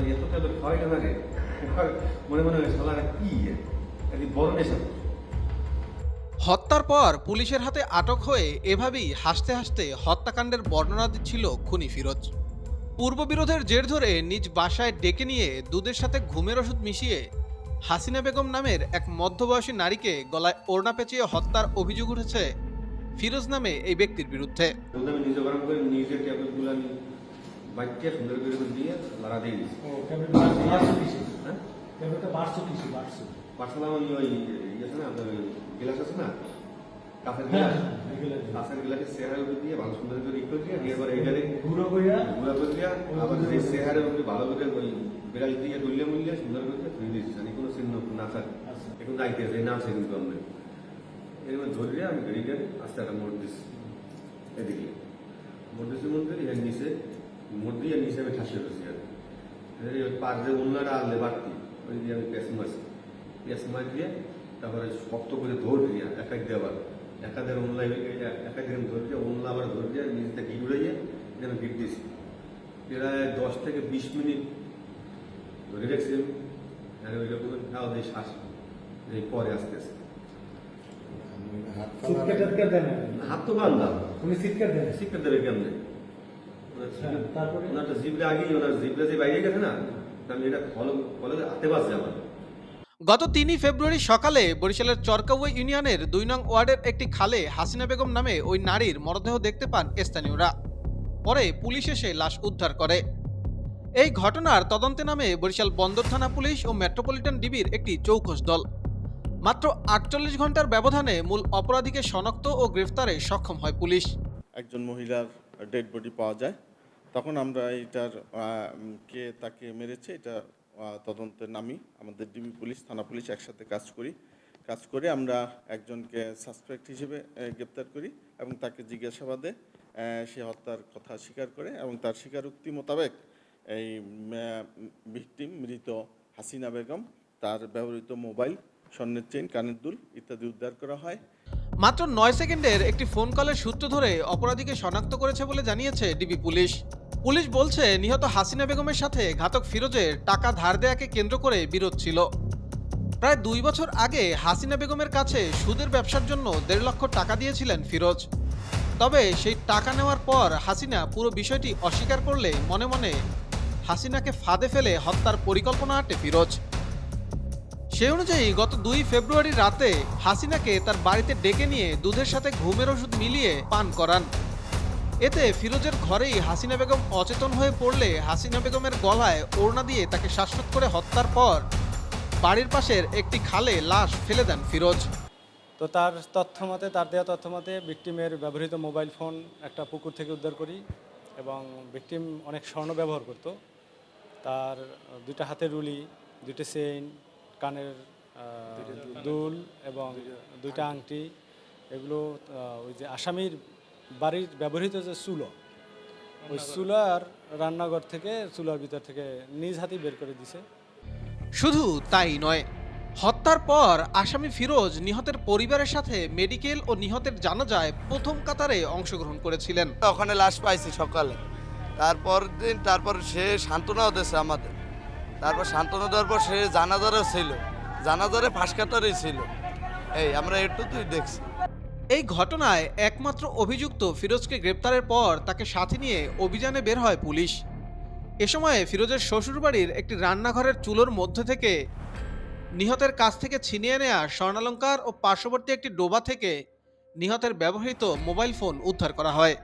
শালা এত ট্যাবলেট খাওয়াই কেন রে মনে মনে শালারা কি বড় নেশা। হত্যার পর পুলিশের হাতে আটক হয়ে এভাবেই হাসতে হাসতে হত্যাকাণ্ডের বর্ণনা দিচ্ছিল খুনি ফিরোজ। পূর্ববিরোধের জের ধরে নিজ বাসায় ডেকে নিয়ে দুধের সাথে ঘুমের ওষুধ মিশিয়ে হাসিনা বেগম নামের এক মধ্যবয়সী নারীকে গলায় ওড়না পেঁচিয়ে হত্যার অভিযোগ উঠেছে ফিরোজ নামে এই ব্যক্তির বিরুদ্ধে। আমি আমি বাইককে সুন্দর করে দিয়ে লাড়া দিয়ে বাড়ছে পার্সোনাল আমি ওই ইয়ে আছে না আপনার গ্লাস আছে না? কাঁচের হ্যাঁ গ্লাস? এগুলো কাঁচের গ্লাসে চেহারার উপর দিয়ে ভালো সুন্দর করে ই করে দিয়ে দিয়ে এইটারে গুঁড়ো কইরা গুঁড়া করে দিয়া আবার সেই চেহারের উপরে ভালো করে ওই বিড়াল দিয়ে ডুলিয়ে মুলিয়ে সুন্দর করে ধুয়ে দিয়েছি। জানি কোনো চিহ্ন না থাকে আচ্ছা। এখন আইতে আছে নাম সে কিন্তু আমরা। এরকম ধরিয়ে আমি গাড়ি গাড়ি আস্তে একটা মোড় দিচ্ছি এদিকে। মোড় দিচ্ছি মধ্যে এর নিচে মোড় দিয়ে নিচে আমি ঠাসিয়ে রয়েছি আর পার যে উন্নাটা আনলে বাড়তি ওই দিয়ে আমি পেঁচ মারছি পেঁচ মার দিয়ে তারপরে শক্ত করে ধরে দিয়ে এক এক দেওয়ার। একাদের উনলা এক এক দিন ধরে দিয়ে উনলা আবার ধরে দিয়ে নিজেতে ঘি উড়াইয়ে যেন গিট দিয়েছি। প্রায় দশ থেকে বিশ মিনিট ধরে রেখেছি আমি আর ওই রকম খাওয়া দিয়ে শ্বাস এই পরে আস্তে আস্তে। চিৎকার। হাত তো বান্ধলাম উনি চিৎকার দেন শিক্ষা দেবে কেমনে? তারপরে? ওনার জিবলে আগেই ওনার জিবলে যে বাইরে গেছে না আমি এটা ফলো ফলো হাতে বাজছে আমার গত তিনই ফেব্রুয়ারি সকালে বরিশালের চরকাউয়া ইউনিয়নের দুই নং ওয়ার্ডের একটি খালে হাসিনা বেগম নামে ওই নারীর মরদেহ দেখতে পান স্থানীয়রা। পরে পুলিশ এসে লাশ উদ্ধার করে। এই ঘটনার তদন্তে নামে বরিশাল বন্দর থানা পুলিশ ও মেট্রোপলিটন ডিবির একটি চৌকস দল। মাত্র আটচল্লিশ ঘণ্টার ব্যবধানে মূল অপরাধীকে শনাক্ত ও গ্রেফতারে সক্ষম হয় পুলিশ। একজন মহিলার ডেড বডি পাওয়া যায়। তখন আমরা এটার কে তাকে মেরেছে, এটা তদন্তে নামি আমাদের ডিবি পুলিশ, থানা পুলিশ একসাথে কাজ করি। কাজ করে আমরা একজনকে সাসপেক্ট হিসেবে গ্রেপ্তার করি এবং তাকে জিজ্ঞাসাবাদে সে হত্যার কথা স্বীকার করে এবং তার স্বীকারোক্তি মোতাবেক এই ভিকটিম মৃত হাসিনা বেগম, তার ব্যবহৃত মোবাইল, স্বর্ণের চেইন, কানের দুল ইত্যাদি উদ্ধার করা হয়। মাত্র নয় সেকেন্ডের একটি ফোন কলের সূত্র ধরে অপরাধীকে শনাক্ত করেছে বলে জানিয়েছে ডিবি পুলিশ। পুলিশ বলছে, নিহত হাসিনা বেগমের সাথে ঘাতক ফিরোজের টাকা ধার দেয়াকে কেন্দ্র করে বিরোধ ছিল। প্রায় দুই বছর আগে হাসিনা বেগমের কাছে সুদের ব্যবসার জন্য দেড় লক্ষ টাকা দিয়েছিলেন ফিরোজ। তবে সেই টাকা নেওয়ার পর হাসিনা পুরো বিষয়টি অস্বীকার করলে মনে মনে হাসিনাকে ফাঁদে ফেলে হত্যার পরিকল্পনা আটে ফিরোজ। সে অনুযায়ী গত দুই ফেব্রুয়ারি রাতে হাসিনাকে তার বাড়িতে ডেকে নিয়ে দুধের সাথে ঘুমের ওষুধ মিলিয়ে পান করান। এতে ফিরোজের ঘরেই হাসিনা বেগম অচেতন হয়ে পড়লে হাসিনা বেগমের গলায় ওড়না দিয়ে তাকে শ্বাসরোধ করে হত্যার পর বাড়ির পাশের একটি খালে লাশ ফেলে দেন ফিরোজ। তো তার তথ্য মতে তার দেওয়া তথ্য মতে ভিকটিমের ব্যবহৃত মোবাইল ফোন একটা পুকুর থেকে উদ্ধার করি এবং ভিকটিম অনেক স্বর্ণ ব্যবহার করত। তার দুইটা হাতের রুলি দুটো চেইন কানের দুল এবং দুইটা আংটি এগুলো ওই যে আসামির বাড়ির ব্যবহৃত যে চুলো ওই চুলার রান্নাঘর থেকে চুলার ভিতর থেকে নিজ হাতেই বের করে দিছে। শুধু তাই নয় হত্যার পর আসামি ফিরোজ নিহতের পরিবারের সাথে মেডিকেল ও নিহতের জানাজায় প্রথম কাতারে অংশগ্রহণ করেছিলেন। ওখানে লাশ পাইছি সকালে। তারপর দিন তারপর সে সান্ত্বনাও দিয়েছে আমাদের। তারপর সান্ত্বনা দেওয়ার পর সে জানাজারও ছিল। জানাজারে ফাঁসকাতারই ছিল। এই, আমরা একটু তুই দেখছি। এই ঘটনায় একমাত্র অভিযুক্ত ফিরোজকে গ্রেপ্তারের পর তাকে সাথে নিয়ে অভিযানে বের হয় পুলিশ। এ সময়ে ফিরোজের শ্বশুরবাড়ির একটি রান্নাঘরের চুলোর মধ্যে থেকে নিহতের কাছ থেকে ছিনিয়ে নেওয়া স্বর্ণালঙ্কার ও পার্শ্ববর্তী একটি ডোবা থেকে নিহতের ব্যবহৃত মোবাইল ফোন উদ্ধার করা হয়।